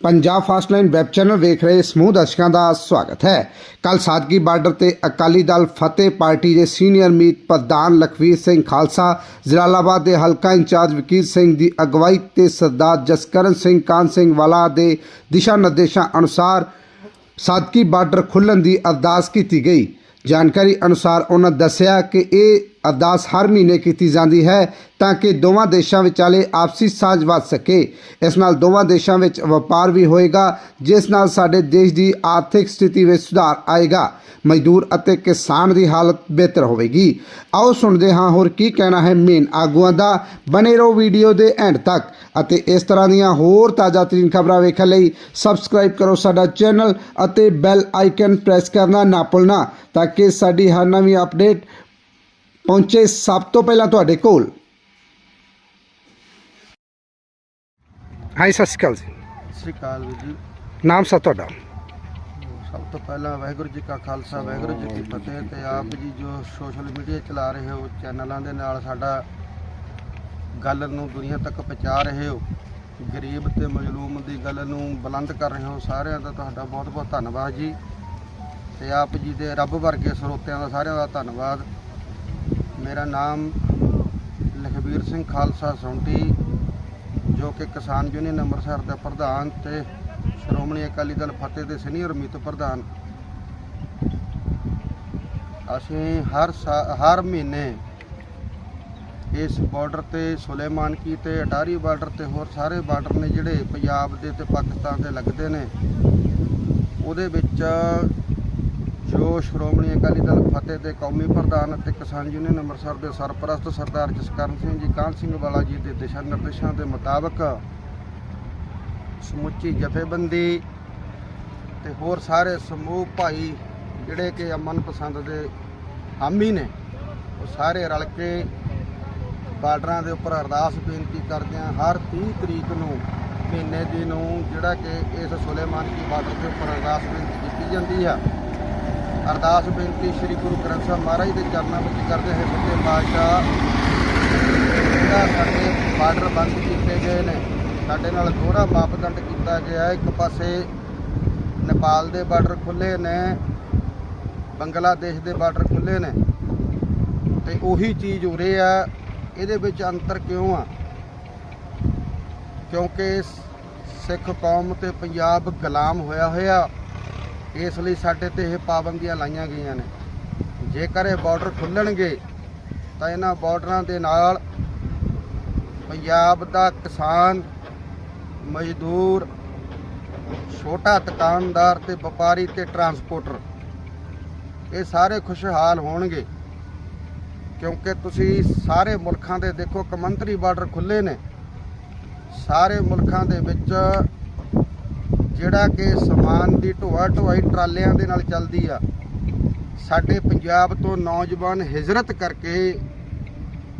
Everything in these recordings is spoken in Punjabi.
Punjab fast line web channel ਵੇਖ ਰਹੇ ਸਮੂਹ ਦਰਸ਼ਕਾਂ ਦਾ ਸਵਾਗਤ ਹੈ। ਕੱਲ ਸਾਦਗੀ ਬਾਰਡਰ ਤੇ ਅਕਾਲੀ ਦਲ ਫਤਿਹ ਪਾਰਟੀ ਦੇ ਸੀਨੀਅਰ ਮੀਤ ਪ੍ਰਧਾਨ ਲਖਵੀਰ ਸਿੰਘ ਖਾਲਸਾ, ਜਲਾਲਾਬਾਦ ਦੇ ਹਲਕਾ ਇੰਚਾਰਜ ਵਕੀਲ ਸਿੰਘ ਦੀ ਅਗਵਾਈ ਤੇ ਸਰਦਾਰ ਜਸਕਰਨ ਸਿੰਘ ਕਾਨ ਸਿੰਘ ਵਾਲਾ ਦੇ ਦਿਸ਼ਾ ਨਿਰਦੇਸ਼ਾਂ ਅਨੁਸਾਰ ਸਾਦਗੀ ਬਾਰਡਰ ਖੁੱਲ੍ਹਣ ਦੀ ਅਰਦਾਸ ਕੀਤੀ ਗਈ। ਜਾਣਕਾਰੀ ਅਨੁਸਾਰ ਉਹਨਾਂ ਦੱਸਿਆ ਕਿ ਇਹ ਅਰਦਾਸ ਹਰ ਮਹੀਨੇ ਕੀਤੀ ਜਾਂਦੀ ਹੈ ਤਾਂ ਕਿ ਦੋਵਾਂ ਦੇਸ਼ਾਂ ਵਿਚਾਲੇ ਆਪਸੀ ਸਾਂਝ ਵੱਧ ਸਕੇ। ਇਸ ਨਾਲ ਦੋਵਾਂ ਦੇਸ਼ਾਂ ਵਿੱਚ ਵਪਾਰ ਵੀ ਹੋਏਗਾ, ਜਿਸ ਨਾਲ ਸਾਡੇ ਦੇਸ਼ ਦੀ ਆਰਥਿਕ ਸਥਿਤੀ ਵਿੱਚ ਸੁਧਾਰ ਆਏਗਾ। ਮਜ਼ਦੂਰ ਅਤੇ ਕਿਸਾਨ ਦੀ ਹਾਲਤ ਬਿਹਤਰ ਹੋਵੇਗੀ। ਆਓ ਸੁਣਦੇ ਹਾਂ ਹੋਰ ਕੀ ਕਹਿਣਾ ਹੈ ਮੇਨ ਆਗੂਆਂ ਦਾ। ਬਨੇ ਰਹੋ ਵੀਡੀਓ ਦੇ ਐਂਡ ਤੱਕ ਅਤੇ ਇਸ ਤਰ੍ਹਾਂ ਦੀਆਂ ਹੋਰ ਤਾਜ਼ਾ ਤਰੀਨ ਖਬਰਾਂ ਵੇਖਣ ਲਈ ਸਬਸਕ੍ਰਾਈਬ ਕਰੋ ਸਾਡਾ ਚੈਨਲ ਅਤੇ ਬੈਲ ਆਈਕਨ ਪ੍ਰੈਸ ਕਰਨਾ ਨਾ ਭੁੱਲਣਾ ਤਾਂ ਕਿ ਸਾਡੀ ਹਰ ਨਵੀਂ ਅਪਡੇਟ ਪਹੁੰਚੇ ਸਭ ਤੋਂ ਪਹਿਲਾਂ ਤੁਹਾਡੇ ਕੋਲ। ਹਾਂਜੀ ਸਤਿ ਸ਼੍ਰੀ ਅਕਾਲ ਜੀ। ਸਤਿ ਸ਼੍ਰੀ ਅਕਾਲ ਵੀਰ ਜੀ। ਨਾਮ ਸਾ ਤੁਹਾਡਾ? ਸਭ ਤੋਂ ਪਹਿਲਾਂ ਵਾਹਿਗੁਰੂ ਜੀ ਕਾ ਖਾਲਸਾ ਵਾਹਿਗੁਰੂ ਜੀ ਕੀ ਫਤਿਹ ਤੇ ਆਪ ਜੀ ਜੋ ਸੋਸ਼ਲ ਮੀਡੀਆ ਚਲਾ ਰਹੇ ਹੋ ਚੈਨਲਾਂ ਦੇ ਨਾਲ ਸਾਡਾ ਗੱਲ ਨੂੰ ਦੁਨੀਆ ਤੱਕ ਪਹੁੰਚਾ ਰਹੇ ਹੋ ਗਰੀਬ ਤੇ ਮਜ਼ਲੂਮ ਦੀ ਗੱਲ ਨੂੰ ਬੁਲੰਦ ਕਰ ਰਹੇ ਹੋ ਸਾਰਿਆਂ ਦਾ ਤੁਹਾਡਾ ਬਹੁਤ ਬਹੁਤ ਧੰਨਵਾਦ ਜੀ। ਤੇ ਆਪ ਜੀ ਦੇ ਰੱਬ ਵਰਗੇ ਸਰੋਤਿਆਂ ਦਾ ਸਾਰਿਆਂ ਦਾ ਧੰਨਵਾਦ। ਮੇਰਾ ਨਾਮ ਲਖਬੀਰ ਸਿੰਘ ਖਾਲਸਾ ਸੌਂਟੀ, ਜੋ ਕਿ ਕਿਸਾਨ ਯੂਨੀਅਨ ਅੰਮ੍ਰਿਤਸਰ ਦਾ ਪ੍ਰਧਾਨ ਤੇ ਸ਼੍ਰੋਮਣੀ ਅਕਾਲੀ ਦਲ ਫਤਿਹ ਦੇ ਸੀਨੀਅਰ ਮੀਤ ਪ੍ਰਧਾਨ। ਅਸੀਂ ਹਰ ਸਾ- ਹਰ ਮਹੀਨੇ ਇਸ ਬਾਰਡਰ ਤੇ ਸੁਲੇਮਾਨ ਕੀ ਤੇ ਅਟਾਰੀ ਬਾਰਡਰ ਤੇ ਹੋਰ ਸਾਰੇ ਬਾਰਡਰ ਨੇ ਜਿਹੜੇ ਪੰਜਾਬ ਦੇ ਤੇ ਪਾਕਿਸਤਾਨ ਦੇ ਲੱਗਦੇ ਨੇ, ਉਹਦੇ ਵਿੱਚ ਜੋ ਸ਼੍ਰੋਮਣੀ ਅਕਾਲੀ ਦਲ ਫਤਿਹ ਦੇ ਕੌਮੀ ਪ੍ਰਧਾਨ ਅਤੇ ਕਿਸਾਨ ਯੂਨੀਅਨ ਅੰਮ੍ਰਿਤਸਰ ਦੇ ਸਰਪ੍ਰਸਤ ਸਰਦਾਰ ਜਸਕਰਨ ਸਿੰਘ ਜੀ, ਕਾਹਨ ਸਿੰਘ ਵਾਲਾ ਜੀ ਦੇ ਦਿਸ਼ਾ ਨਿਰਦੇਸ਼ਾਂ ਦੇ ਮੁਤਾਬਕ ਸਮੁੱਚੀ ਜਥੇਬੰਦੀ ਤੇ ਹੋਰ ਸਾਰੇ ਸਮੂਹ ਭਾਈ ਜਿਹੜੇ ਕਿ ਅਮਨ ਪਸੰਦ ਦੇ ਹਾਮੀ ਨੇ, ਉਹ ਸਾਰੇ ਰਲ ਕੇ ਬਾਰਡਰਾਂ ਦੇ ਉੱਪਰ ਅਰਦਾਸ ਬੇਨਤੀ ਕਰਦੇ ਆ, ਹਰ 30 ਤਰੀਕ ਨੂੰ, ਮਹੀਨੇ ਦੀ ਨੂੰ, ਜਿਹੜਾ ਕਿ ਇਸ ਸੁਲੇਮਾਨ ਕੀ ਬਾਰਡਰ ਦੇ ਉੱਪਰ ਅਰਦਾਸ ਬੇਨਤੀ ਕੀਤੀ ਜਾਂਦੀ ਆ। ਅਰਦਾਸ ਬੇਨਤੀ ਸ੍ਰੀ ਗੁਰੂ ਗ੍ਰੰਥ ਸਾਹਿਬ ਮਹਾਰਾਜ ਦੇ ਚਰਨਾਂ ਵਿੱਚ ਕਰਦੇ ਹੋਏ ਸੱਚੇ ਪਾਤਸ਼ਾਹ, ਜਿਹੜਾ ਸਾਡੇ ਬਾਰਡਰ ਬੰਦ ਕੀਤੇ ਗਏ ਨੇ, ਸਾਡੇ ਨਾਲ ਦੋਹਰਾ ਮਾਪਦੰਡ ਕੀਤਾ ਗਿਆ ਇੱਕ ਪਾਸੇ ਨੇਪਾਲ ਦੇ ਬਾਰਡਰ ਖੁੱਲੇ ਨੇ, ਬੰਗਲਾਦੇਸ਼ ਦੇ ਬਾਰਡਰ ਖੁੱਲੇ ਨੇ, ਤੇ ਉਹੀ ਚੀਜ਼ ਉਰੇ ਆ, ਇਹਦੇ ਵਿੱਚ ਅੰਤਰ ਕਿਉਂ ਆ? ਕਿਉਂਕਿ ਸਿੱਖ ਕੌਮ ਤੇ ਪੰਜਾਬ ਗੁਲਾਮ ਹੋਇਆ ਹੋਇਆ। ਇਸ ਲਈ ਸਾਡੇ ਤੇ ਇਹ ਪਾਬੰਦੀਆਂ ਲਾਈਆਂ ਗਈਆਂ ਨੇ। ਜੇਕਰ ਇਹ ਬਾਰਡਰ ਖੁੱਲਣਗੇ, ਤਾਂ ਇਹਨਾਂ ਬਾਰਡਰਾਂ ਦੇ ਨਾਲ ਪੰਜਾਬ ਦਾ ਕਿਸਾਨ, ਮਜ਼ਦੂਰ, ਛੋਟਾ ਦੁਕਾਨਦਾਰ ਤੇ ਵਪਾਰੀ ਤੇ ਟਰਾਂਸਪੋਰਟਰ ਇਹ ਸਾਰੇ ਖੁਸ਼ਹਾਲ ਹੋਣਗੇ। ਕਿਉਂਕਿ ਤੁਸੀਂ ਸਾਰੇ ਮੁਲਕਾਂ ਦੇ ਦੇਖੋ ਕਮੰਤਰੀ ਬਾਰਡਰ ਖੁੱਲੇ ਨੇ। ਸਾਰੇ ਮੁਲਕਾਂ ਦੇ ਵਿੱਚ ਜਿਹੜਾ ਕਿ ਸਮਾਨ ਦੀ ਢੋਆ ਢੋਆਈ ਟਰਾਲਿਆਂ ਦੇ ਨਾਲ ਚੱਲਦੀ ਆ, ਸਾਡੇ ਪੰਜਾਬ ਤੋਂ ਨੌਜਵਾਨ ਹਿਜਰਤ ਕਰਕੇ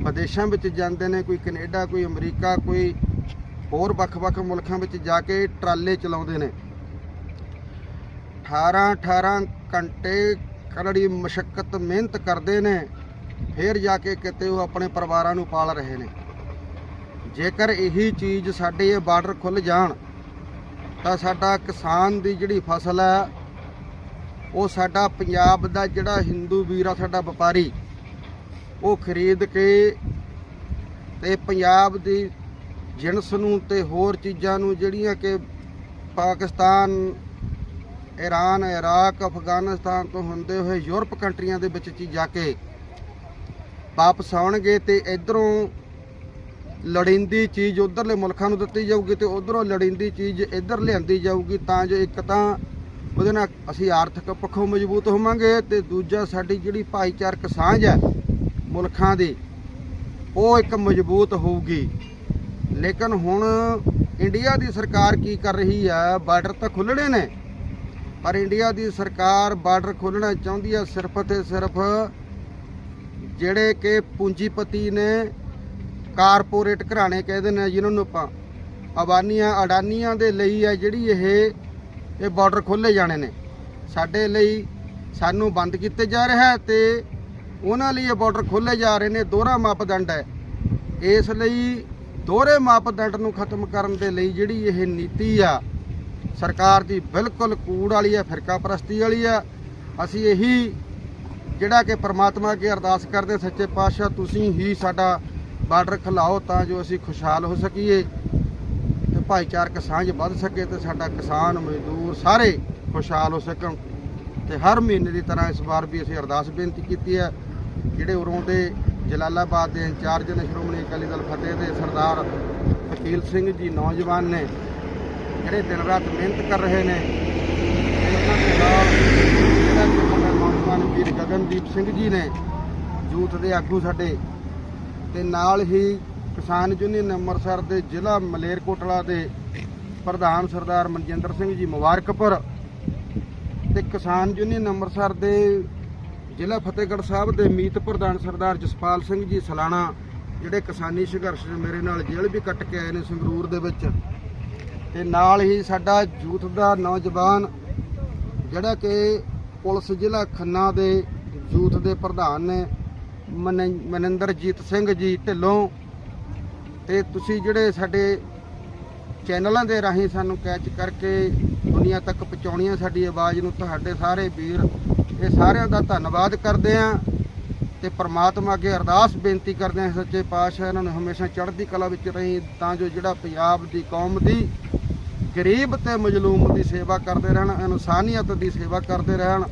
ਵਿਦੇਸ਼ਾਂ ਵਿੱਚ ਜਾਂਦੇ ਨੇ, ਕੋਈ ਕੈਨੇਡਾ, ਕੋਈ ਅਮਰੀਕਾ, ਕੋਈ ਹੋਰ ਵੱਖ-ਵੱਖ ਮੁਲਕਾਂ ਵਿੱਚ ਜਾ ਕੇ ਟਰਾਲੇ ਚਲਾਉਂਦੇ ਨੇ। 18 18 ਘੰਟੇ ਕਰੜੀ ਮਸ਼ੱਕਤ ਮਿਹਨਤ ਕਰਦੇ ਨੇ, ਫਿਰ ਜਾ ਕੇ ਕਿਤੇ ਉਹ ਆਪਣੇ ਪਰਿਵਾਰਾਂ ਨੂੰ ਪਾਲ ਰਹੇ ਨੇ। ਜੇਕਰ ਇਹੀ ਚੀਜ਼ ਸਾਡੇ ਇਹ ਬਾਰਡਰ ਖੁੱਲ ਜਾਣ ਤਾਂ ਸਾਡਾ ਕਿਸਾਨ ਦੀ ਜਿਹੜੀ ਫਸਲ ਹੈ, ਉਹ ਸਾਡਾ ਪੰਜਾਬ ਦਾ ਜਿਹੜਾ ਹਿੰਦੂ ਵੀਰ ਆ, ਸਾਡਾ ਵਪਾਰੀ, ਉਹ ਖਰੀਦ ਕੇ ਤੇ ਪੰਜਾਬ ਦੀ ਜਿਣਸ ਨੂੰ ਤੇ ਹੋਰ ਚੀਜ਼ਾਂ ਨੂੰ ਜਿਹੜੀਆਂ ਕਿ ਪਾਕਿਸਤਾਨ ਈਰਾਨ ਇਰਾਕ, ਅਫਗਾਨਿਸਤਾਨ ਤੋਂ ਹੁੰਦੇ ਹੋਏ ਯੂਰਪ ਕੰਟਰੀਆਂ ਦੇ ਵਿੱਚ ਜਾ ਕੇ ਵਾਪਸ ਆਉਣਗੇ ਤੇ ਇਧਰੋਂ ਲੋੜੀਂਦੀ ਚੀਜ਼ ਉਧਰਲੇ ਮੁਲਕਾਂ ਨੂੰ ਦਿੱਤੀ ਜਾਊਗੀ ਤੇ ਉਧਰੋਂ ਲੜਿੰਦੀ ਚੀਜ਼ ਇੱਧਰ ਲਿਆਂਦੀ ਜਾਊਗੀ, ਤਾਂ ਜੋ ਇੱਕ ਤਾਂ ਉਹਦੇ ਨਾਲ ਅਸੀਂ ਆਰਥਿਕ ਪੱਖੋਂ ਮਜ਼ਬੂਤ ਹੋਵਾਂਗੇ ਤੇ ਦੂਜਾ ਸਾਡੀ ਜਿਹੜੀ ਭਾਈਚਾਰਕ ਸਾਂਝ ਹੈ ਮੁਲਕਾਂ ਦੀ, ਉਹ ਇੱਕ ਮਜ਼ਬੂਤ ਹੋਊਗੀ। ਲੇਕਿਨ ਹੁਣ ਇੰਡੀਆ ਦੀ ਸਰਕਾਰ ਕੀ ਕਰ ਰਹੀ ਹੈ? ਬਾਰਡਰ ਤਾਂ ਖੁੱਲਣੇ ਨੇ, ਪਰ ਇੰਡੀਆ ਦੀ ਸਰਕਾਰ ਬਾਰਡਰ ਖੋਲਣਾ ਚਾਹੁੰਦੀ ਹੈ ਸਿਰਫ ਤੇ ਸਿਰਫ ਜਿਹੜੇ ਕਿ ਪੂੰਜੀਪਤੀ ਨੇ ਕਾਰਪੋਰੇਟ ਘਰਾਣੇ ਕਹਿੰਦੇ ਨੇ ਜਿਨ੍ਹਾਂ ਨੂੰ ਆਪਾਂ ਅਬਾਨੀਆਂ, ਅਡਾਨੀਆਂ ਦੇ ਲਈ ਹੈ ਜਿਹੜੀ ਇਹ ਇਹ ਬਾਰਡਰ ਖੋਲੇ ਜਾਣੇ ਨੇ। ਸਾਡੇ ਲਈ ਸਾਨੂੰ ਬੰਦ ਕੀਤੇ ਜਾ ਰਿਹਾ ਹੈ ਤੇ ਉਹਨਾਂ ਲਈ ਇਹ ਬਾਰਡਰ ਖੋਲੇ ਜਾ ਰਹੇ ਨੇ, ਦੋਹਰਾ ਮਾਪਦੰਡ ਹੈ। ਇਸ ਲਈ ਦੋਹਰੇ ਮਾਪਦੰਡ ਨੂੰ ਖਤਮ ਕਰਨ ਦੇ ਲਈ ਜਿਹੜੀ ਇਹ ਨੀਤੀ ਆ, ਸਰਕਾਰ ਦੀ ਬਿਲਕੁਲ ਕੂੜ ਵਾਲੀ ਹੈ ਫਿਰਕਾ ਪ੍ਰਸਤੀ ਵਾਲੀ ਆ। ਅਸੀਂ ਇਹੀ ਜਿਹੜਾ ਕਿ ਪ੍ਰਮਾਤਮਾ ਅੱਗੇ ਅਰਦਾਸ ਕਰਦੇ ਸੱਚੇ ਪਾਤਸ਼ਾਹ, ਤੁਸੀਂ ਹੀ ਸਾਡਾ ਬਾਰਡਰ ਖਲਾਓ ਤਾਂ ਜੋ ਅਸੀਂ ਖੁਸ਼ਹਾਲ ਹੋ ਸਕੀਏ ਤੇ ਭਾਈਚਾਰਕ ਸਾਂਝ ਵੱਧ ਸਕੇ ਤੇ ਸਾਡਾ ਕਿਸਾਨ ਮਜ਼ਦੂਰ ਸਾਰੇ ਖੁਸ਼ਹਾਲ ਹੋ ਸਕਣ। ਤੇ ਹਰ ਮਹੀਨੇ ਦੀ ਤਰ੍ਹਾਂ ਇਸ ਵਾਰ ਵੀ ਅਸੀਂ ਅਰਦਾਸ ਬੇਨਤੀ ਕੀਤੀ ਹੈ, ਜਿਹੜੇ ਉਰੋਂ ਦੇ ਜਲਾਲਾਬਾਦ ਦੇ ਇੰਚਾਰਜ ਨੇ ਸ਼੍ਰੋਮਣੀ ਅਕਾਲੀ ਦਲ ਫਤਿਹ ਦੇ ਸਰਦਾਰ ਵਕੀਲ ਸਿੰਘ ਜੀ ਨੌਜਵਾਨ ਨੇ, ਜਿਹੜੇ ਦਿਨ ਰਾਤ ਮਿਹਨਤ ਕਰ ਰਹੇ ਨੇ ਉਹਨਾਂ ਦੇ ਨਾਲ ਜਿਹੜਾ ਸਾਡਾ ਨੌਜਵਾਨ ਵੀਰ ਗਗਨਦੀਪ ਸਿੰਘ ਜੀ ਨੇ ਯੂਥ ਦੇ ਆਗੂ ਸਾਡੇ ਤੇ ਨਾਲ ਹੀ ਕਿਸਾਨ ਯੂਨੀਅਨ ਅੰਮ੍ਰਿਤਸਰ ਦੇ ਜ਼ਿਲ੍ਹਾ ਮਲੇਰਕੋਟਲਾ ਦੇ ਪ੍ਰਧਾਨ ਸਰਦਾਰ ਮਨਜਿੰਦਰ ਸਿੰਘ ਜੀ ਮੁਬਾਰਕਪੁਰ ਤੇ ਕਿਸਾਨ ਯੂਨੀਅਨ ਅੰਮ੍ਰਿਤਸਰ ਦੇ ਜ਼ਿਲ੍ਹਾ ਫਤਿਹਗੜ੍ਹ ਸਾਹਿਬ ਦੇ ਮੀਤ ਪ੍ਰਧਾਨ ਸਰਦਾਰ ਜਸਪਾਲ ਸਿੰਘ ਜੀ ਸਲਾਣਾ, ਜਿਹੜੇ ਕਿਸਾਨੀ ਸੰਘਰਸ਼ ਮੇਰੇ ਨਾਲ ਜੇਲ੍ਹ ਵੀ ਕੱਟ ਕੇ ਆਏ ਨੇ ਸੰਗਰੂਰ ਦੇ ਵਿੱਚ। ਤੇ ਨਾਲ ਹੀ ਸਾਡਾ ਯੂਥ ਦਾ ਨੌਜਵਾਨ, ਜਿਹੜਾ ਕਿ ਪੁਲਿਸ ਜ਼ਿਲ੍ਹਾ ਖੰਨਾ ਦੇ ਯੂਥ ਦੇ ਪ੍ਰਧਾਨ ਨੇ ਮਨ- ਮਨਿੰਦਰਜੀਤ ਸਿੰਘ ਜੀ ਢਿੱਲੋਂ ਤੇ ਤੁਸੀਂ ਜਿਹੜੇ ਸਾਡੇ ਚੈਨਲਾਂ ਦੇ ਰਾਹੀਂ ਸਾਨੂੰ ਕੈਚ ਕਰਕੇ ਦੁਨੀਆ ਤੱਕ ਪਹੁੰਚਾਉਣੀਆਂ ਸਾਡੀ ਆਵਾਜ਼ ਨੂੰ, ਤੁਹਾਡੇ ਸਾਰੇ ਵੀਰ, ਇਹ ਸਾਰਿਆਂ ਦਾ ਧੰਨਵਾਦ ਕਰਦੇ ਆਂ ਤੇ ਪ੍ਰਮਾਤਮਾ ਅੱਗੇ ਅਰਦਾਸ ਬੇਨਤੀ ਕਰਦੇ ਆਂ ਸੱਚੇ ਪਾਤਸ਼ਾਹ, ਇਹਨਾਂ ਨੂੰ ਹਮੇਸ਼ਾ ਚੜ੍ਹਦੀ ਕਲਾ ਵਿੱਚ ਰਹੀ, ਤਾਂ ਜੋ ਜਿਹੜਾ ਪੰਜਾਬ ਦੀ ਕੌਮ ਦੀ ਗਰੀਬ ਤੇ ਮਜਲੂਮ ਦੀ ਸੇਵਾ ਕਰਦੇ ਰਹਿਣ, ਇਨਸਾਨੀਅਤ ਦੀ ਸੇਵਾ ਕਰਦੇ ਰਹਿਣ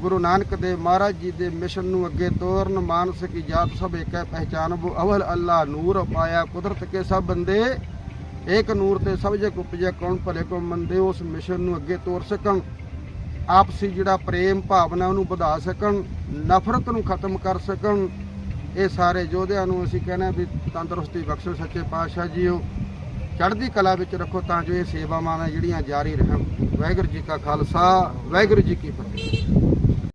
ਗੁਰੂ ਨਾਨਕ ਦੇਵ ਮਹਾਰਾਜ ਜੀ ਦੇ ਮਿਸ਼ਨ ਨੂੰ ਅੱਗੇ ਤੋਰਨ ਮਾਨਸਿਕ ਕੀ ਜਾਤ ਸਭ ਏਕੈ ਪਹਿਚਾਨ, ਬੋ ਅਵਲ ਅੱਲਾ ਨੂਰ ਪਾਇਆ ਕੁਦਰਤ ਕੇ ਸਭ ਬੰਦੇ। ਏਕ ਨੂਰ ਤੇ ਸਭ ਜਗ ਉਪਜਿਆ ਕੌਣ ਭਲੇ ਕੋ ਮੰਦੇ, ਉਸ ਮਿਸ਼ਨ ਨੂੰ ਅੱਗੇ ਤੋਰ ਸਕਣ। ਆਪਸੀ ਜਿਹੜਾ ਪ੍ਰੇਮ ਭਾਵਨਾ ਉਹਨੂੰ ਵਧਾ ਸਕਣ, ਨਫ਼ਰਤ ਨੂੰ ਖਤਮ ਕਰ ਸਕਣ। ਇਹ ਸਾਰੇ ਯੋਧਿਆਂ ਨੂੰ ਅਸੀਂ ਕਹਿੰਦੇ ਹਾਂ ਵੀ ਤੰਦਰੁਸਤੀ ਬਖਸ਼ੋ ਸੱਚੇ ਪਾਤਸ਼ਾਹ ਜੀਓ। ਚੜ੍ਹਦੀ ਕਲਾ ਵਿੱਚ ਰੱਖੋ ਤਾਂ ਜੋ ਇਹ ਸੇਵਾਵਾਂ ਜਿਹੜੀਆਂ ਜਾਰੀ ਰਹਿਣ। ਵਾਹਿਗੁਰੂ ਜੀ ਕਾ ਖਾਲਸਾ, ਵਾਹਿਗੁਰੂ ਜੀ ਕੀ ਫਤਿਹ।